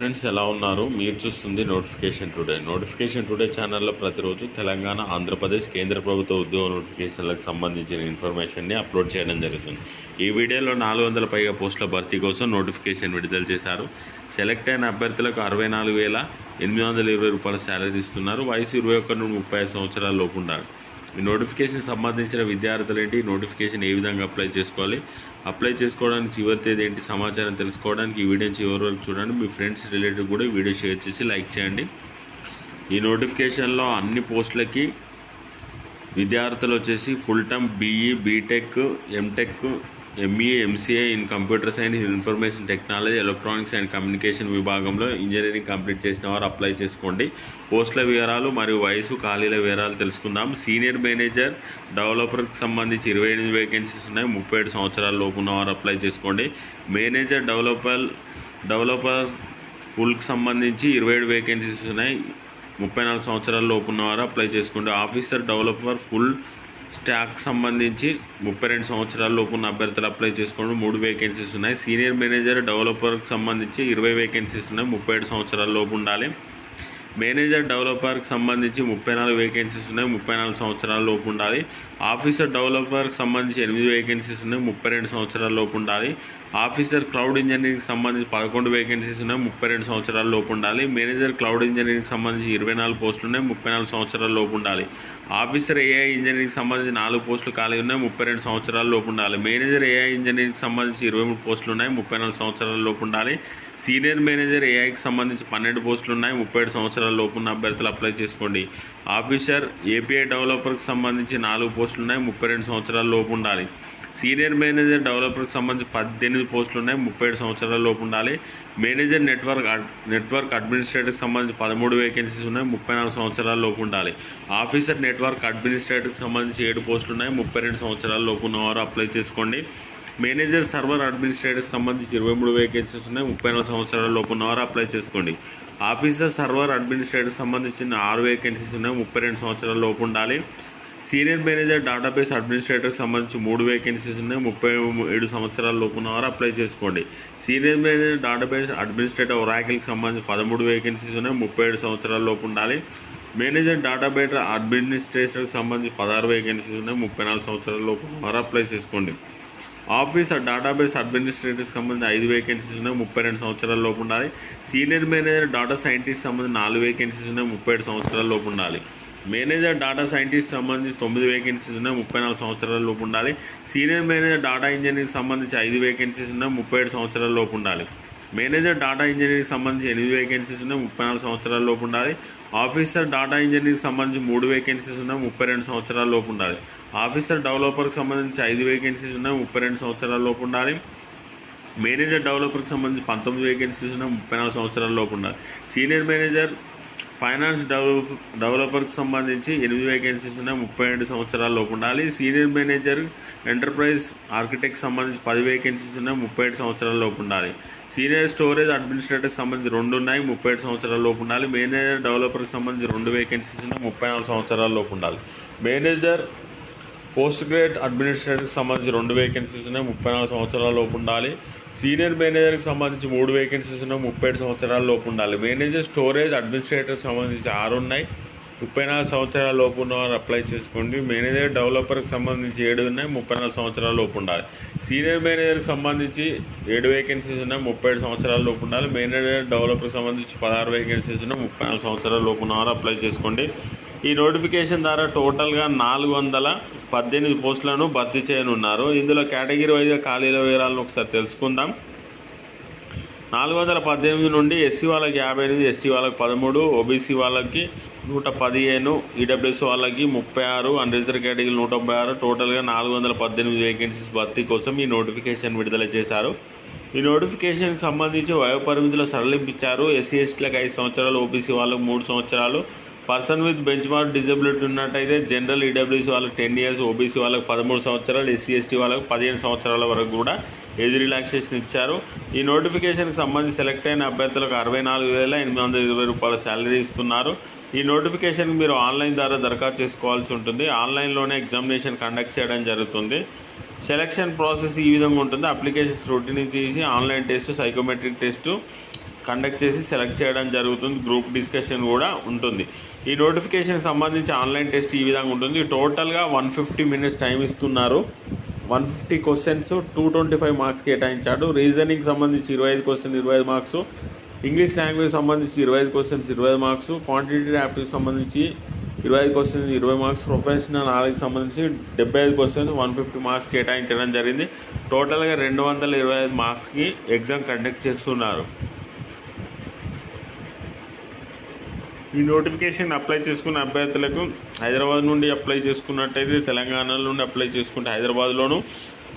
Friends ఎలా ఉన్నారు? మీరు చూస్తుంది నోటిఫికేషన్ టుడే నోటిఫికేషన్ టుడే ఛానల్లో ప్రతిరోజు తెలంగాణ ఆంధ్రప్రదేశ్ కేంద్ర ప్రభుత్వ ఉద్యోగ నోటిఫికేషన్లకు సంబంధించిన ఇన్ఫర్మేషన్ని అప్లోడ్ చేయడం జరుగుతుంది. ఈ వీడియోలో నాలుగు వందల పైగా పోస్టుల భర్తీ కోసం నోటిఫికేషన్ విడుదల చేశారు. సెలెక్ట్ అయిన అభ్యర్థులకు అరవై నాలుగు వేల ఎనిమిది వందల ఇరవై రూపాయల శాలరీ ఇస్తున్నారు. వయసు ఇరవై ఒకటి నుండి ముప్పై ఐదు సంవత్సరాల లోపు ఉండాలి. మీ నోటిఫికేషన్ సంబంధించిన విద్యార్థులు ఏంటి నోటిఫికేషన్ ఏ విధంగా అప్లై చేసుకోవాలి అప్లై చేసుకోవడానికి చివరి తేదీ ఏంటి సమాచారం తెలుసుకోవడానికి ఈ వీడియో చివరి వరకు చూడండి. మీ ఫ్రెండ్స్ రిలేటివ్ కూడా వీడియో షేర్ చేసి లైక్ చేయండి. ఈ నోటిఫికేషన్లో అన్ని పోస్టులకి విద్యార్థులు వచ్చేసి full time BE BTech MTech MEA MCA in computer science information technology electronics and communication విభాగంలో ఇంజనీరింగ్ కంప్లీట్ చేసిన వారు అప్లై చేసుకోండి. పోస్టుల వివరాలు మరియు వయసు ఖాళీల వివరాలు తెలుసుకుందాం. సీనియర్ మేనేజర్ డెవలపర్కి సంబంధించి ఇరవై ఎనిమిది వేకెన్సీస్ ఉన్నాయి. ముప్పై ఏడు సంవత్సరాల లోపు ఉన్నవారు అప్లై చేసుకోండి. మేనేజర్ డెవలపర్ డెవలపర్ ఫుల్కి సంబంధించి ఇరవై ఏడు వేకెన్సీస్ ఉన్నాయి. ముప్పై నాలుగు సంవత్సరాల లోపు ఉన్నవారు అప్లై చేసుకోండి. ఆఫీసర్ డెవలపర్ ఫుల్ స్టాక్ సంబంధించి ముప్పై రెండు సంవత్సరాల లోపు ఉన్న అభ్యర్థులు అప్లై చేసుకోండి మూడు వేకెన్సీస్ ఉన్నాయి. సీనియర్ మేనేజర్ డెవలపర్కి సంబంధించి ఇరవై వేకెన్సీస్ ఉన్నాయి. ముప్పై ఏడు సంవత్సరాల లోపు ఉండాలి. మేనేజర్ డెవలపర్కి సంబంధించి ముప్పై నాలుగు వేకెన్సీస్ ఉన్నాయి ముప్పై నాలుగు సంవత్సరాల లోపు ఉండాలి. ఆఫీసర్ డెవలపర్కి సంబంధించి ఎనిమిది వేకెన్సీస్ ఉన్నాయి ముప్పై రెండు సంవత్సరాల లోపు ఉండాలి. ఆఫీసర్ క్లౌడ్ ఇంజనీరింగ్కి సంబంధించి పదకొండు వేకెన్సీస్ ఉన్నాయి ముప్పై రెండు సంవత్సరాల లోపు ఉండాలి. మేనేజర్ క్లౌడ్ ఇంజనీరింగ్కి సంబంధించి ఇరవై నాలుగు పోస్టులు ఉన్నాయి ముప్పై నాలుగు సంవత్సరాల లోపు ఉండాలి. ఆఫీసర్ ఏఐ ఇంజనీరింగ్కి సంబంధించి నాలుగు పోస్టులు ఖాళీ ఉన్నాయి ముప్పై రెండు సంవత్సరాల లోపు ఉండాలి. మేనేజర్ ఏఐ ఇంజనీరింగ్కి సంబంధించి ఇరవై మూడు పోస్టులు ఉన్నాయి ముప్పై నాలుగు సంవత్సరాల లోపు ఉండాలి. సీనియర్ మేనేజర్ ఏఐకి సంబంధించి పన్నెండు పోస్టులు ఉన్నాయి ముప్పై ఏడు సంవత్సరాల లోపు ఉన్న అభ్యర్థులు అప్లై చేసుకోండి. ఆఫీసర్ ఏపీఐ డెవలపర్కి సంబంధించి నాలుగు పోస్టులు ఉన్నాయి ముప్పై రెండు సంవత్సరాల లోపు ఉండాలి. సీనియర్ మేనేజర్ డెవలపర్కి సంబంధించి పద్దెనిమిది పోస్టులు ఉన్నాయి ముప్పై ఏడు సంవత్సరాల లోపు ఉండాలి. మేనేజర్ నెట్వర్క్ నెట్వర్క్ అడ్మినిస్ట్రేటర్కి సంబంధించి పదమూడు వేకెన్సీస్ ఉన్నాయి ముప్పై నాలుగు సంవత్సరాల లోపు ఉండాలి. ఆఫీసర్ నెట్వర్క్ అడ్మినిస్ట్రేటర్కి సంబంధించి ఏడు పోస్టులు ఉన్నాయి ముప్పై రెండు సంవత్సరాల లోపు ఉన్నవారు అప్లై చేసుకోండి. మేనేజర్ సర్వర్ అడ్మినిస్ట్రేటర్ సంబంధించి ఇరవై మూడు వేకెన్సీస్ ఉన్నాయి. ముప్పై నాలుగు సంవత్సరాల లోపు ఉన్నవారు అప్లై చేసుకోండి. ఆఫీసర్ సర్వర్ అడ్మినిస్ట్రేటర్ సంబంధించిన ఆరు వేకెన్సీస్ ఉన్నాయి. ముప్పై రెండు సంవత్సరాల లోపు ఉండాలి. సీనియర్ మేనేజర్ డేటాబేస్ అడ్మినిస్ట్రేటర్కి సంబంధించి మూడు వేకెన్సీస్ ఉన్నాయి. ముప్పై ఏడు సంవత్సరాల లోపు ఉన్నవారు అప్లై చేసుకోండి. సీనియర్ మేనేజర్ డేటాబేస్ అడ్మినిస్ట్రేటర్ ఒరాకిల్కి సంబంధించి పదమూడు వేకెన్సీస్ ఉన్నాయి. ముప్పై ఏడు సంవత్సరాల లోపు ఉండాలి. మేనేజర్ డేటాబేస్ అడ్మినిస్ట్రేటర్కి సంబంధించి పదహారు వేకెన్సీస్ ఉన్నాయి. ముప్పై నాలుగు సంవత్సరాల లోపు ఉన్నవారు అప్లై చేసుకోండి. ఆఫీస్ డేటాబేస్ అడ్మినిస్ట్రేటర్కి సంబంధించి ఐదు వేకెన్సీస్ ఉన్నాయి ముప్పై రెండు సంవత్సరాల లోపు ఉండాలి. సీనియర్ మేనేజర్ డేటా సైంటిస్ట్ సంబంధించి నాలుగు వేకెన్సీస్ ఉన్నాయి ముప్పై ఏడు సంవత్సరాల లోపు ఉండాలి. మేనేజర్ డేటా సైంటిస్ట్ సంబంధించి తొమ్మిది వేకెన్సీస్ ఉన్నాయి ముప్పై నాలుగు సంవత్సరాల లోపు ఉండాలి. సీనియర్ మేనేజర్ డేటా ఇంజనీర్ సంబంధించి ఐదు వేకెన్సీస్ ఉన్నాయి ముప్పై ఏడు సంవత్సరాల లోపు ఉండాలి. మేనేజర్ డాటా ఇంజనీరింగ్ సంబంధించి ఎనిమిది వేకెన్సీస్ ఉన్నాయి ముప్పై నాలుగు సంవత్సరాల లోపు ఉండాలి. ఆఫీసర్ డేటా ఇంజనీరింగ్ సంబంధించి మూడు వేకెన్సీస్ ఉన్నాయి ముప్పై రెండు సంవత్సరాల లోపు ఉండాలి. ఆఫీసర్ డెవలపర్కి సంబంధించి ఐదు వేకెన్సీస్ ఉన్నాయి ముప్పై రెండు సంవత్సరాల లోపు ఉండాలి. మేనేజర్ డెవలపర్కి సంబంధించి పంతొమ్మిది వేకెన్సీస్ ఉన్నాయి ముప్పై నాలుగు సంవత్సరాల లోపు ఉండాలి. సీనియర్ మేనేజర్ ఫైనాన్స్ డెవలప్ డెవలపర్కి సంబంధించి ఎనిమిది వేకెన్సీస్ ఉన్నాయి ముప్పై రెండు సంవత్సరాల లోపు ఉండాలి. సీనియర్ మేనేజర్ ఎంటర్ప్రైజ్ ఆర్కిటెక్ట్ సంబంధించి పది వేకెన్సీస్ ఉన్నాయి ముప్పై ఏడు సంవత్సరాల లోపు ఉండాలి. సీనియర్ స్టోరేజ్ అడ్మినిస్ట్రేటర్కి సంబంధించి రెండు ఉన్నాయి ముప్పై ఏడు సంవత్సరాల లోపు ఉండాలి. మేనేజర్ డెవలపర్కి సంబంధించి రెండు వేకెన్సీస్ ఉన్నాయి ముప్పై నాలుగు సంవత్సరాల లోపు ఉండాలి. మేనేజర్ పోస్ట్ గ్రేడ్ అడ్మినిస్ట్రేటర్కి సంబంధించి రెండు వేకెన్సీస్ ఉన్నాయి ముప్పై నాలుగు సంవత్సరాల లోపు ఉండాలి. సీనియర్ మేనేజర్కి సంబంధించి మూడు వేకెన్సీస్ ఉన్నాయి ముప్పై ఏడు సంవత్సరాల లోపు ఉండాలి. మేనేజర్ స్టోరేజ్ అడ్మినిస్ట్రేటర్కి సంబంధించి ఆరు ఉన్నాయి. ముప్పై నాలుగు సంవత్సరాల లోపు ఉన్నవారు అప్లై చేసుకోండి. మేనేజర్ డెవలపర్కి సంబంధించి ఏడు ఉన్నాయి ముప్పై నాలుగు సంవత్సరాల లోపు ఉండాలి. సీనియర్ మేనేజర్కి సంబంధించి ఏడు వేకెన్సీస్ ఉన్నాయి ముప్పై ఏడు సంవత్సరాల లోపు ఉండాలి. మేనేజర్ డెవలపర్కి సంబంధించి పదహారు వేకెన్సీస్ ఉన్నాయి ముప్పై నాలుగు సంవత్సరాల లోపు ఉన్నవారు అప్లై చేసుకోండి. ఈ నోటిఫికేషన్ ద్వారా టోటల్గా నాలుగు వందల పద్దెనిమిది పోస్టులను భర్తీ చేయనున్నారు. ఇందులో కేటగిరీ వైజ్గా ఖాళీల వివరాలను ఒకసారి తెలుసుకుందాం. నాలుగు వందల పద్దెనిమిది నుండి ఎస్సీ వాళ్ళకి యాభై ఎనిమిది ఎస్టీ వాళ్ళకి పదమూడు ఓబీసీ వాళ్ళకి నూట పదిహేను ఈడబ్ల్యూఎస్ వాళ్ళకి ముప్పై ఆరు అన్రిజర్వ్ కేటగిరీ నూట ముప్పై ఆరు టోటల్గా నాలుగు వందల పద్దెనిమిది వేకెన్సీస్ భర్తీ కోసం ఈ నోటిఫికేషన్ విడుదల చేశారు. ఈ నోటిఫికేషన్కి సంబంధించి వయోపరిమితిలో సడలింపించారు ఎస్సీ ఎస్టీలకు ఐదు సంవత్సరాలు ఓబీసీ వాళ్ళకు మూడు సంవత్సరాలు person with bench mark disability ఉన్నట్టయితే జనరల్ ఈడబ్ల్యూసీ వాళ్ళకి టెన్ ఇయర్స్ ఓబీసీ వాళ్ళకి పదమూడు సంవత్సరాలు ఎస్సీ ఎస్టీ వాళ్ళకి పదిహేను సంవత్సరాల వరకు కూడా ఏజ్ రిలాక్సేషన్ ఇచ్చారు. ఈ నోటిఫికేషన్కి సంబంధించి సెలెక్ట్ అయిన అభ్యర్థులకు అరవై నాలుగు వేల ఎనిమిది వందల ఇరవై రూపాయల శాలరీ ఇస్తున్నారు. ఈ నోటిఫికేషన్ మీరు ఆన్లైన్ ద్వారా దరఖాస్తు చేసుకోవాల్సి ఉంటుంది. ఆన్లైన్లోనే ఎగ్జామినేషన్ కండక్ట్ చేయడం జరుగుతుంది. సెలక్షన్ ప్రాసెస్ ఈ విధంగా ఉంటుంది. అప్లికేషన్స్ రొటీన్ తీసి online test psychometric test conduct చేసి సెలెక్ట్ చేయడం జరుగుతుంది. గ్రూప్ డిస్కషన్ కూడా ఉంటుంది. ఈ నోటిఫికేషన్ సంబంధించి ఆన్లైన్ టెస్ట్ ఈ విధంగా ఉంటుంది. టోటల్గా వన్ ఫిఫ్టీ మినిట్స్ టైం ఇస్తున్నారు. One fifty questions two twenty five marks కేటాయించాడు reasoning సంబంధించి ఇరవై ఐదు క్వశ్చన్ ఇరవై ఐదు మార్క్స్ ఇంగ్లీష్ లాంగ్వేజ్ సంబంధించి ఇరవై ఐదు క్వశ్చన్స్ ఇరవై ఐదు మార్క్స్ క్వాంటిటీ యాప్టివ్ సంబంధించి ఇరవై ఐదు క్వశ్చన్స్ ఇరవై మార్క్స్ ప్రొఫెషనల్ నాలెడ్జ్ సంబంధించి డెబ్బై ఐదు క్వశ్చన్స్ వన్ ఫిఫ్టీ మార్క్స్ కేటాయించడం జరిగింది. టోటల్గా రెండు వందల ఇరవై ఐదు మార్క్స్కి ఎగ్జామ్ కండక్ట్ చేస్తున్నారు. ఈ నోటిఫికేషన్ అప్లై చేసుకున్న అభ్యర్థులకు హైదరాబాద్ నుండి అప్లై చేసుకున్నట్టయితే తెలంగాణ నుండి అప్లై చేసుకుంటే హైదరాబాద్లోను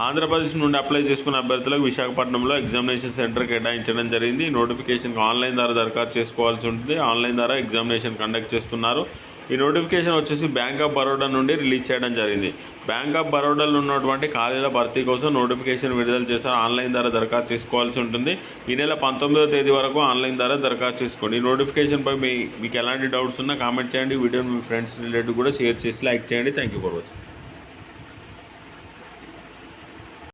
ఆంధ్రప్రదేశ్ నుండి అప్లై చేసుకున్న అభ్యర్థులకు విశాఖపట్నంలో ఎగ్జామినేషన్ సెంటర్ కేటాయించడం జరిగింది. ఈ నోటిఫికేషన్కి ఆన్లైన్ ద్వారా దరఖాస్తు చేసుకోవాల్సి ఉంటుంది. ఆన్లైన్ ద్వారా ఎగ్జామినేషన్ కండక్ట్ చేస్తున్నారు. ఈ నోటిఫికేషన్ వచ్చేసి బ్యాంక్ ఆఫ్ బరోడా నుండి రిలీజ్ చేయడం జరిగింది. బ్యాంక్ ఆఫ్ బరోడాలో ఉన్నటువంటి ఖాళీల భర్తీ కోసం నోటిఫికేషన్ విడుదల చేశారు. ఆన్లైన్ ద్వారా దరఖాస్తు చేసుకోవాల్సి ఉంటుంది. ఈ నెల పంతొమ్మిదవ తేదీ వరకు ఆన్లైన్ ద్వారా దరఖాస్తు చేసుకోండి. ఈ నోటిఫికేషన్పై మీ మీకు ఎలాంటి డౌట్స్ ఉన్నా కామెంట్ చేయండి. వీడియో వీడియోని మీ ఫ్రెండ్స్ రిలేటివ్ కూడా షేర్ చేసి లైక్ చేయండి. Thank you for watching